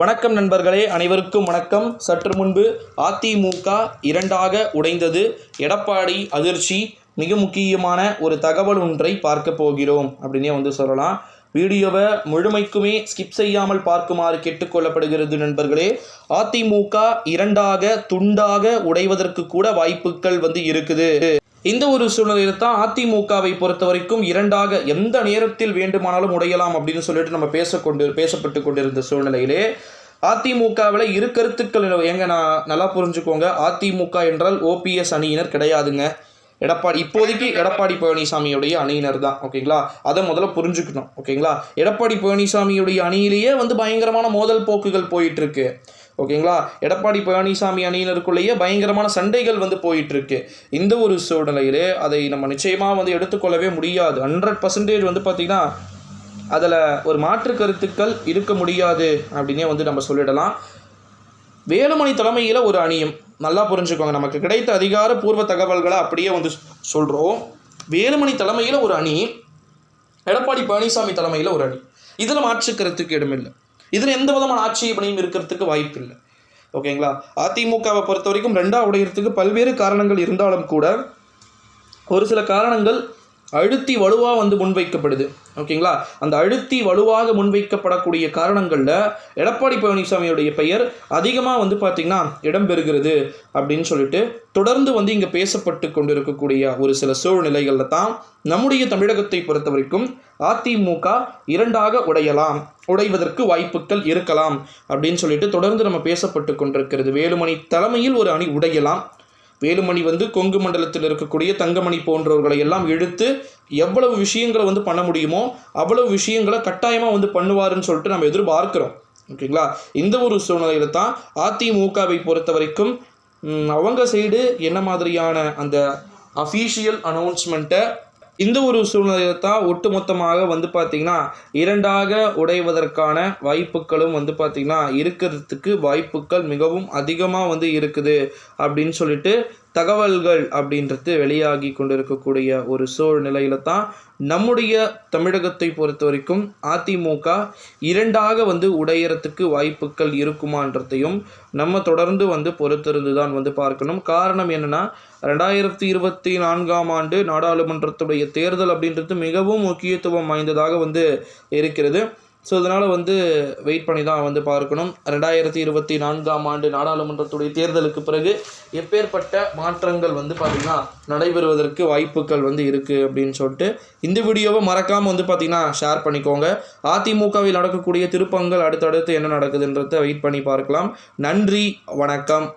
வணக்கம் நண்பர்களே அனைவருக்கும் வணக்கம். சற்று முன்பு அதிமுக இரண்டாக உடைந்தது. எடப்பாடி அதிர்ச்சி மிக முக்கியமான ஒரு தகவல் ஒன்றை பார்க்க போகிறோம் அப்படின்னே வந்து சொல்லலாம். வீடியோவை முழுமைக்குமே ஸ்கிப் செய்யாமல் பார்க்குமாறு கேட்டுக்கொள்ளப்படுகிறது நண்பர்களே. அதிமுக இரண்டாக துண்டாக உடைவதற்கு கூட வாய்ப்புகள் வந்து இருக்குது. இந்த ஒரு சூழ்நிலையில் தான் அதிமுகவை பொறுத்த வரைக்கும் இரண்டாக எந்த நேரத்தில் வேண்டுமானாலும் உடையலாம் அப்படின்னு சொல்லிட்டு நம்ம பேசக்கொண்டு பேசப்பட்டு கொண்டிருந்த சூழ்நிலையிலே அதிமுகவில் இரு கருத்துக்கள் எங்க நான் நல்லா புரிஞ்சுக்கோங்க. அதிமுக என்றால் ஓபிஎஸ் அணியினர் கிடையாதுங்க. எடப்பாடி இப்போதைக்கு எடப்பாடி பழனிசாமியுடைய அணியினர் தான் ஓகேங்களா? அதை முதல்ல புரிஞ்சுக்கணும் ஓகேங்களா? எடப்பாடி பழனிசாமியுடைய அணியிலேயே வந்து பயங்கரமான மோதல் போக்குகள் போயிட்டு இருக்கு. ஓகேங்களா? எடப்பாடி பழனிசாமி அணியினருக்குள்ளேயே பயங்கரமான சண்டைகள் வந்து போயிட்டுருக்கு. இந்த ஒரு சூழ்நிலையிலே அதை நம்ம நிச்சயமாக வந்து எடுத்துக்கொள்ளவே முடியாது. ஹண்ட்ரட் பர்சன்டேஜ் வந்து பார்த்திங்கன்னா அதில் ஒரு மாற்று கருத்துக்கள் இருக்க முடியாது அப்படின்னே வந்து நம்ம சொல்லிடலாம். வேலுமணி தலைமையில் ஒரு அணியும் நல்லா புரிஞ்சுக்கோங்க நமக்கு கிடைத்த அதிகாரப்பூர்வ தகவல்களை அப்படியே வந்து சொல்கிறோம் வேலுமணி தலைமையில் ஒரு அணி எடப்பாடி பழனிசாமி தலைமையில் ஒரு அணி. இதில் மாற்று கருத்துக்கு இடமில்லை. இதில் எந்த விதமான ஆட்சேபனையும் இருக்கிறதுக்கு வாய்ப்பு இல்லை ஓகேங்களா? அதிமுகவை பொறுத்த வரைக்கும் ரெண்டாக உடையிறதுக்கு பல்வேறு காரணங்கள் இருந்தாலும் கூட ஒரு சில காரணங்கள் அழுத்தி வலுவாக வந்து முன்வைக்கப்படுது. ஓகேங்களா? அந்த அழுத்தி வலுவாக முன்வைக்கப்படக்கூடிய காரணங்களில் எடப்பாடி பழனிசாமியுடைய பெயர் அதிகமாக வந்து பார்த்திங்கன்னா இடம்பெறுகிறது அப்படின்னு சொல்லிட்டு தொடர்ந்து வந்து இங்கே பேசப்பட்டு கொண்டிருக்கக்கூடிய ஒரு சில சூழ்நிலைகளில் தான் நம்முடைய தமிழகத்தை பொறுத்த வரைக்கும் அதிமுக இரண்டாக உடையலாம் உடைவதற்கு வாய்ப்புகள் இருக்கலாம் அப்படின்னு சொல்லிட்டு தொடர்ந்து நம்ம பேசப்பட்டு கொண்டிருக்கிறது. வேலுமணி தலைமையில் ஒரு அணி உடையலாம் வேலுமணி வந்து கொங்கு மண்டலத்தில் இருக்கக்கூடிய தங்கமணி போன்றவர்களை எல்லாம் இழுத்து எவ்வளவு விஷயங்களை வந்து பண்ண முடியுமோ அவ்வளவு விஷயங்களை கட்டாயமாக வந்து பண்ணுவாருன்னு சொல்லிட்டு நம்ம எதிர்பார்க்கிறோம். ஓகேங்களா? இந்த ஒரு சூழ்நிலையில தான் அதிமுகவை பொறுத்த வரைக்கும் அவங்க சைடு என்ன மாதிரியான அந்த அஃபீஷியல் அனௌன்ஸ்மெண்ட்டை இந்த ஒரு சூழ்நிலையில தான் ஒட்டுமொத்தமாக வந்து பார்த்திங்கன்னா இரண்டாக உடைவதற்கான வாய்ப்புகளும் வந்து பார்த்திங்கன்னா இருக்கிறதுக்கு வாய்ப்புகள் மிகவும் அதிகமாக வந்து இருக்குது அப்படின்னு சொல்லிட்டு தகவல்கள் அப்படின்றது வெளியாகி கொண்டிருக்கக்கூடிய ஒரு சூழ்நிலையில தான் நம்முடைய தமிழகத்தை பொறுத்த வரைக்கும் அதிமுக இரண்டாக வந்து உடையறதுக்கு வாய்ப்புகள் இருக்குமான்றதையும் நம்ம தொடர்ந்து வந்து பொறுத்திருந்து தான் வந்து பார்க்கணும். காரணம் என்னென்னா ரெண்டாயிரத்தி இருபத்தி நான்காம் ஆண்டு நாடாளுமன்றத்துடைய தேர்தல் அப்படின்றது மிகவும் முக்கியத்துவம் வாய்ந்ததாக வந்து இருக்கிறது. ஸோ அதனால் வந்து வெயிட் பண்ணி தான் வந்து பார்க்கணும். ரெண்டாயிரத்தி இருபத்தி நான்காம் ஆண்டு நாடாளுமன்றத்துடைய தேர்தலுக்கு பிறகு எப்பேற்பட்ட மாற்றங்கள் வந்து பார்த்திங்கன்னா நடைபெறுவதற்கு வாய்ப்புகள் வந்து இருக்குது அப்படின்னு சொல்லிட்டு இந்த வீடியோவை மறக்காமல் வந்து பார்த்திங்கன்னா ஷேர் பண்ணிக்கோங்க. அதிமுகவில் நடக்கக்கூடிய திருப்பங்கள் அடுத்தடுத்து என்ன நடக்குதுன்றதை வெயிட் பண்ணி பார்க்கலாம். நன்றி வணக்கம்.